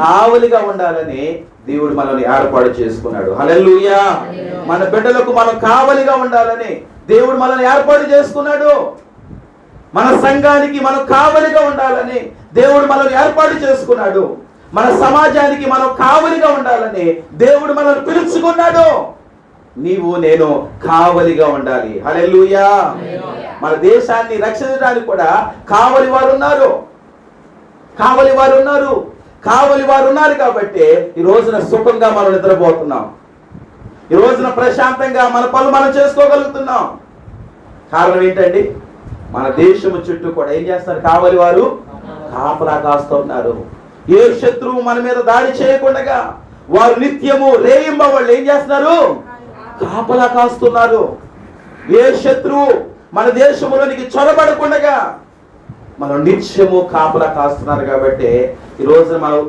కావలిగా ఉండాలని దేవుడు మనల్ని ఏర్పాటు చేసుకున్నాడు. హల్లెలూయా. మన బిడ్డలకు మనం కావలిగా ఉండాలని దేవుడు మనల్ని ఏర్పాటు చేసుకున్నాడు. మన సంఘానికి మనం కావలిగా ఉండాలని దేవుడు మనల్ని ఏర్పాటు చేసుకున్నాడు. మన సమాజానికి మనం కావలిగా ఉండాలని దేవుడు మనల్ని పిలుచుకున్నాడు. నీవు నేను కావలిగా ఉండాలి. హల్లెలూయా. మన దేశాన్ని రక్షించడానికి కూడా కావలి వారు ఉన్నారు. కావలి వారు ఉన్నారు. కావలి వారు ఉన్నారు కాబట్టి ఈ రోజున సుఖంగా మనం నిద్రపోతున్నాం. ఈ రోజున ప్రశాంతంగా మన పనులు మనం చేసుకోగలుగుతున్నాం. కారణం ఏంటండి? మన దేశము చుట్టూ కూడా ఏం చేస్తారు కావలి వారు? కాపలా కాస్తున్నారు ఏ శత్రువు మన మీద దాడి చేయకుండా వారు నిత్యము రేయింబ వాళ్ళు ఏం చేస్తున్నారు? కాపలా కాస్తున్నారు. ఏ శత్రువు మన దేశంలోనికి చొరబడకుండా మనం నిత్యము కాపలా కాస్తున్నారు కాబట్టి ఈరోజు రోజున మనం